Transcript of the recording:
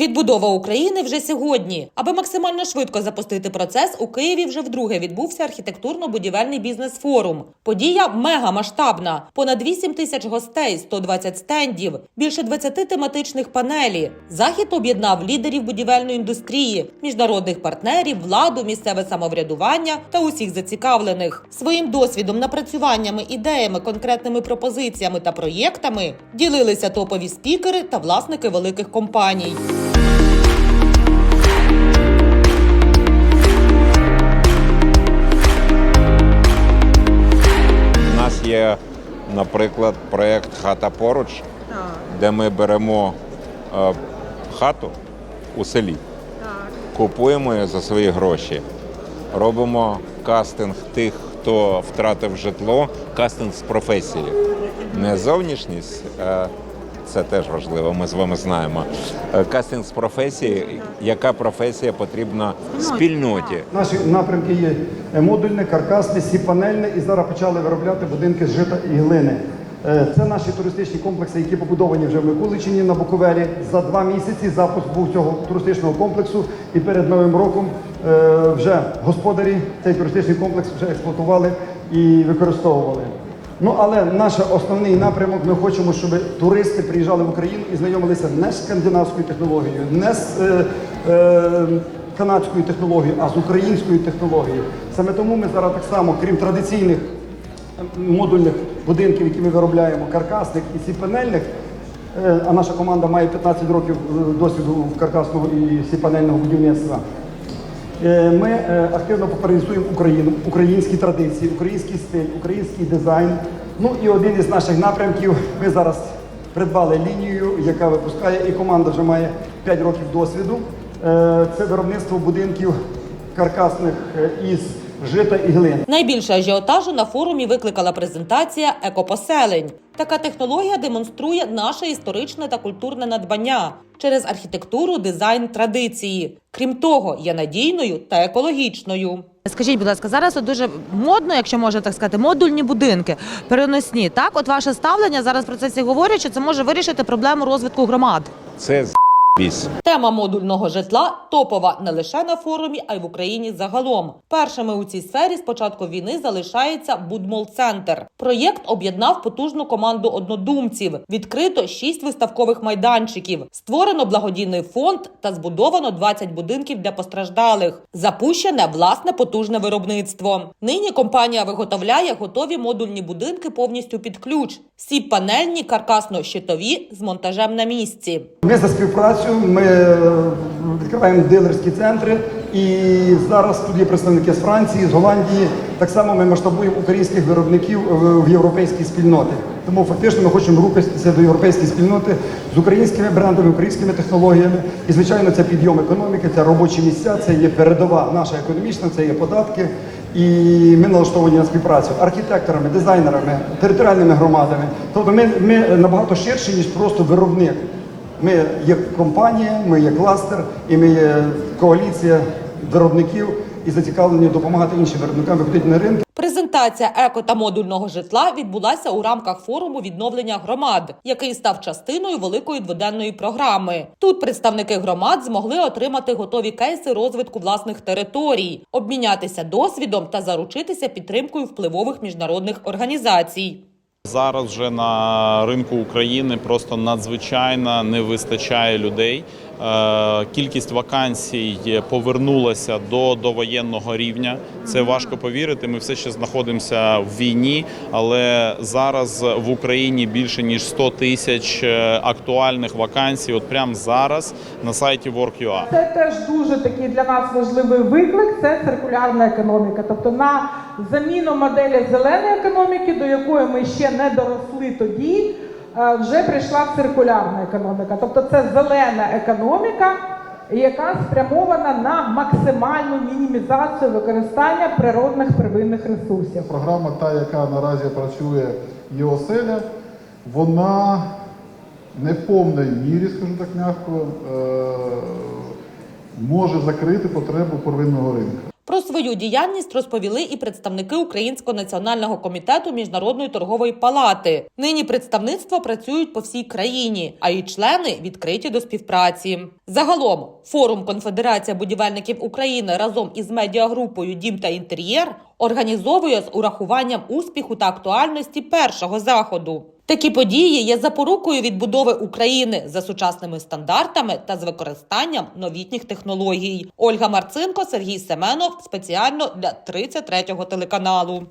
Відбудова України вже сьогодні. Аби максимально швидко запустити процес, у Києві вже вдруге відбувся архітектурно-будівельний бізнес-форум. Подія мегамасштабна. Понад 8 тисяч гостей, 120 стендів, більше 20 тематичних панелі. Захід об'єднав лідерів будівельної індустрії, міжнародних партнерів, владу, місцеве самоврядування та усіх зацікавлених. Своїм досвідом, напрацюваннями, ідеями, конкретними пропозиціями та проєктами ділилися топові спікери та власники великих компаній. Є, наприклад, проєкт Хата поруч, де ми беремо е, хату у селі, купуємо її за свої гроші, робимо кастинг тих, хто втратив житло, кастинг з професії. Не зовнішність, е, це теж важливо, ми з вами знаємо. Е, Кастинг з професії, яка професія потрібна спільноті. Наші напрямки є модульне, каркасне, сіпанельне і зараз почали виробляти будинки з жита і глини. Е, Це наші туристичні комплекси, які побудовані вже в Микуличині на Буковелі. За два місяці запуск був цього туристичного комплексу. І перед новим роком е, вже господарі цей туристичний комплекс вже експлуатували і використовували. Ну але наш основний напрямок ми хочемо, щоб туристи приїжджали в Україну і знайомилися не з скандинавською технологією, не з е, е, канадською технологією, а з українською технологією. Саме тому ми зараз так само, крім традиційних модульних будинків, які ми виробляємо, каркасних і сіпанельних, е, а наша команда має 15 років е, досвіду в каркасного і сіпанельного будівництва. Е, Ми е, активно популяризуємо Україну, українські традиції, український стиль, український дизайн. Ну і один із наших напрямків ми зараз придбали лінію, яка випускає, і команда вже має 5 років досвіду. Е, Це виробництво будинків каркасних із жита і глини. Найбільше ажіотажу на форумі викликала презентація екопоселень. Така технологія демонструє наше історичне та культурне надбання через архітектуру, дизайн, традиції. Крім того, є надійною та екологічною. Скажіть, будь ласка, зараз от дуже модно, якщо можна так сказати, модульні будинки, переносні. Так, от ваше ставлення зараз в процесі говорять, що це може вирішити проблему розвитку громад. Це. Тема модульного житла топова не лише на форумі, а й в Україні загалом. Першими у цій сфері з початку війни залишається Будмол-центр. Проєкт об'єднав потужну команду однодумців. Відкрито шість виставкових майданчиків. Створено благодійний фонд та збудовано 20 будинків для постраждалих. Запущене власне потужне виробництво. Нині компанія виготовляє готові модульні будинки повністю під ключ. Всі панельні, каркасно-щитові з монтажем на місці. Ми за співпрацю, ми е, відкриваємо дилерські центри. І зараз тут є представники з Франції, з Голландії. Так само ми масштабуємо українських виробників в- в європейській спільноти. Тому фактично ми хочемо рухатися до європейської спільноти з українськими брендами, українськими технологіями. І звичайно, це підйом економіки, це робочі місця, це є передова наша економічна, це є податки. І ми налаштовані на співпрацю архітекторами, дизайнерами, територіальними громадами. Тобто ми, ми набагато ширші, ніж просто виробник. Ми є компанія, ми є кластер, і ми є коаліція виробників і зацікавлені допомагати іншим виробникам виходити на ринки. Презентація еко та модульного житла відбулася у рамках форуму відновлення громад, який став частиною великої дводенної програми. Тут представники громад змогли отримати готові кейси розвитку власних територій, обмінятися досвідом та заручитися підтримкою впливових міжнародних організацій. Зараз вже на ринку України просто надзвичайно не вистачає людей. Е, Кількість вакансій повернулася до довоєнного рівня. Це важко повірити. Ми все ще знаходимося в війні, але зараз в Україні більше ніж 100 тисяч е, актуальних вакансій. От прямо зараз на сайті Work.ua. Це теж дуже такий для нас важливий виклик. Це циркулярна економіка. Тобто на заміну моделі зеленої економіки, до якої ми ще не доросли тоді, вже прийшла циркулярна економіка. Тобто це зелена економіка, яка спрямована на максимальну мінімізацію використання природних первинних ресурсів. Програма, та, яка наразі працює ЄОСЕЛЯ, вона не в повній мірі, скажу так м'яко, е, може закрити потребу первинного ринку. Про свою діяльність розповіли і представники Українського національного комітету міжнародної торгової палати. Нині представництва працюють по всій країні, а її члени відкриті до співпраці. Загалом форум Конфедерація будівельників України разом із медіагрупою Дім та інтер'єр організовує з урахуванням успіху та актуальності першого заходу. Такі події є запорукою відбудови України за сучасними стандартами та з використанням новітніх технологій. Ольга Марцинко, Сергій Семенов спеціально для 33-го телеканалу.